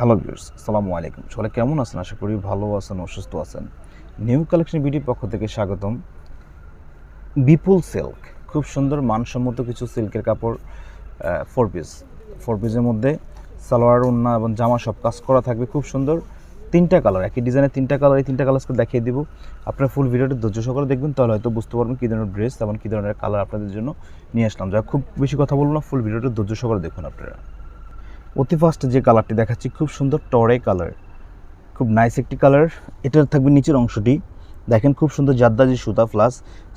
Hello viewers আসসালামু আলাইকুম। সবাই কেমন আছেন? আশা করি ভালো আছেন, অসুস্থ আছেন। নিউ কালেকশন বিডির পক্ষ থেকে স্বাগতম। বিপুল সিল্ক খুব সুন্দর, মানসম্মত কিছু সিল্কের কাপড় ফোর পিস ফোর পিসের মধ্যে সালোয়ার ওন্না এবং জামা সব কাজ করা থাকবে, খুব সুন্দর। তিনটা কালার একই ডিজাইনের তিনটা কালার এই তিনটা কালার দেখিয়ে দিব। আপনারা ফুল ভিডিওটি ধৈর্য সহকারে দেখবেন, তাহলে হয়তো বুঝতে পারবেন কী ধরনের ড্রেস এবং কী ধরনের কালার আপনাদের জন্য নিয়ে আসলাম। যা খুব বেশি কথা বলব না ফুল ভিডিওটি ধৈর্য সহকারে দেখুন আপনারা। অতি ফার্স্ট যে কালারটি দেখাচ্ছি, খুব সুন্দর টরে কালার খুব নাইস একটি কালার এটার থাকবে নিচের অংশটি। দেখেন খুব সুন্দর জাদ্দাজি সুতা প্লাস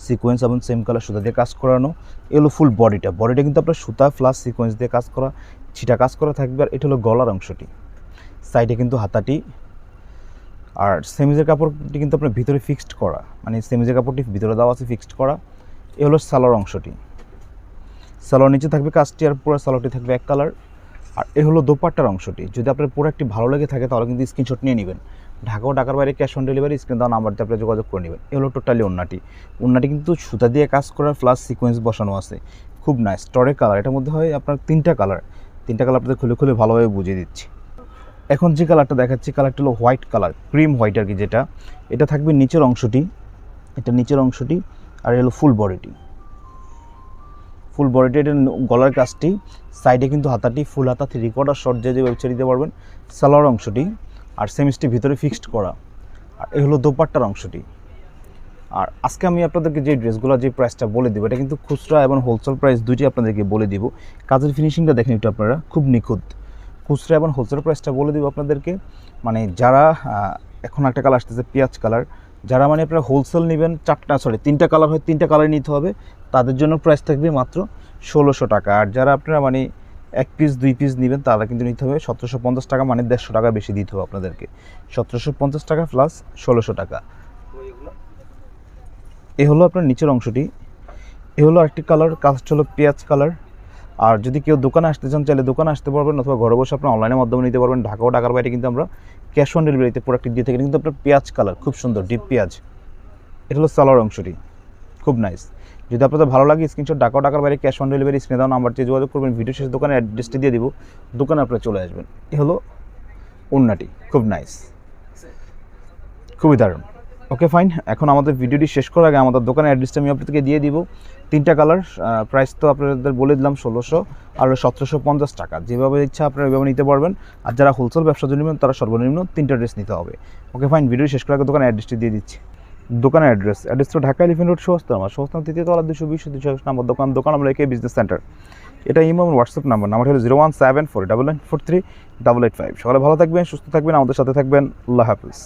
সিকোয়েন্স এবং সেম কালার সুতা দিয়ে কাজ করানো। এগুলো ফুল বডিটা বডিটা কিন্তু আপনার সুতা প্লাস সিকোয়েন্স দিয়ে কাজ করা, ছিটা কাজ করা থাকবে আর এটা হলো গলার অংশটি। সাইডে কিন্তু হাতাটি। আর সেমিজের কাপড়টি কিন্তু আপনার ভিতরে ফিক্সড করা। মানে সেমিজের কাপড়টি ভিতরে দেওয়া আছে ফিক্সড করা। এ হলো সালোয়ার অংশটি। সালোয়ার নিচে থাকবে কাজটি আর পুরো সালোয়ারটি থাকবে এক কালার আর এ হলো দোপাট্টার অংশটি। যদি আপনার প্রোডাক্টটি ভালো লেগে থাকে, তাহলে কিন্তু স্ক্রিনশট নিয়ে নেবেন। ঢাকা ও ঢাকার বাইরে ক্যাশ অন ডেলিভারি স্ক্রিন দেওয়া নাম্বার দিয়ে আপনি যোগাযোগ করে নেবেন। এ হলো টোটালি ওন্নাটি ওন্নাটি কিন্তু সুতা দিয়ে কাজ করার প্লাস সিকোয়েন্স বসানো আছে। খুব নাইস টরে কালার এটার মধ্যে হয় আপনার তিনটা কালার তিনটা কালার আপনাদের খুলে খুলে ভালোভাবে বুঝিয়ে দিচ্ছি। এখন যে কালারটা দেখাচ্ছি কালারটা হলো হোয়াইট কালার ক্রিম হোয়াইট আর কি যেটা। এটা থাকবে নিচের অংশটি। এটা নিচের অংশটি আর হলো ফুল বডিটি ফুল বডিটি এটা গলার কাজটি সাইডে কিন্তু হাতাটি ফুল হাতা থ্রি কোয়ার্টার শর্ট যে যে ওয়েবসাইট দিতে পারবেন, সালোয়ার অংশটি, আর সেমিসটি ভিতরে ফিক্সড করা। আর এই হলো দোপাট্টার অংশটি। আর আজকে আমি আপনাদেরকে যে ড্রেসগুলো, যে প্রাইসটা বলে দেবো, এটা কিন্তু খুচরা এবং হোলসেল প্রাইস দুইটি আপনাদেরকে বলে দিব। কাজের ফিনিশিংটা দেখেন একটু আপনারা, খুব নিখুঁত। খুচরা এবং হোলসেল প্রাইসটা বলে দিব আপনাদেরকে। মানে যারা এখন একটা কালার আসতেছে, পেঁয়াজ কালার যারা মানে আপনারা হোলসেল নেবেন, চারটা সরি তিনটা কালার হয় তিনটা কালার নিতে হবে, তাদের জন্য প্রাইস থাকবে মাত্র ষোলোশো টাকা। আর যারা আপনারা মানে এক পিস দুই পিস নেবেন, তারা কিন্তু নিতে হবে সতেরোশো পঞ্চাশ টাকা মানে দেড়শো টাকা বেশি দিতে হবে আপনাদেরকে। সতেরোশো পঞ্চাশ টাকা প্লাস ষোলোশো টাকা। এ হলো আপনার নিচের অংশটি। এ হলো একটি কালার কাস্ট হলো পেঁয়াজ কালার আর যদি কেউ দোকানে আসতে চান, চাইলে দোকানে আসতে পারবেন অথবা ঘরে বসে আপনার অনলাইনের মাধ্যমে নিতে পারবেন। ঢাকা ও ঢাকার বাইরে কিন্তু আমরা ক্যাশ অন ডেলিভারিতে প্রোডাক্ট দিয়ে থাকি। কিন্তু আপনার পেঁয়াজ কালার খুব সুন্দর ডিপ পেঁয়াজ। এটা হলো সালোয়ার অংশটি, খুব নাইস যদি আপনাদের ভালো লাগে স্ক্রিনশট ঢাকা ঢাকার বাইরে ক্যাশ অন ডেলিভারি স্ক্রিনে দাও নাম্বার দিয়ে যোগাযোগ করবেন। ভিডিও শেষে দোকানে অ্যাড্রেসটি দিয়ে দিব। দোকানে আপনারা চলে আসবেন। এ হলো উন্নাটি খুব নাইস খুবই দারুণ। ওকে ফাইন এখন আমাদের ভিডিওটি শেষ করার আগে আমাদের দোকানের অ্যাড্রেসটা আমি আপনাদেরকে দিয়ে দিব। তিনটা কালার প্রাইস তো আপনাদের বলে দিলাম, ষোলোশো আর সতেরোশো পঞ্চাশ টাকা। যেভাবে ইচ্ছা আপনারা ওইভাবে নিতে পারবেন। আর যারা হোলসেল ব্যবসার জন্য নেবেন, তারা সর্বনিম্ন তিনটা ড্রেস নিতে হবে। ওকে ফাইন ভিডিও শেষ করার আগে দোকানের অ্যাড্রেসটি দিয়ে দিচ্ছি। দোকানের অ্যাড্রেস অ্যাড্রেস তো ঢাকা এলিফেন্ট রোড সহস্তাম সহস্তাম তৃতীয় তলা দুশো বিশ, দুশো নাম্বার দোকান। দোকান আমরা একে বিজনেস সেন্টার এটা ইমো আমার হোয়াটসঅ্যাপ নাম্বার নাম্বার হলো zero one seven four double nine four three double eight five সকালে ভালো থাকবেন, সুস্থ থাকবেন, আমাদের সাথে থাকবেন। আল্লাহ হাফিজ।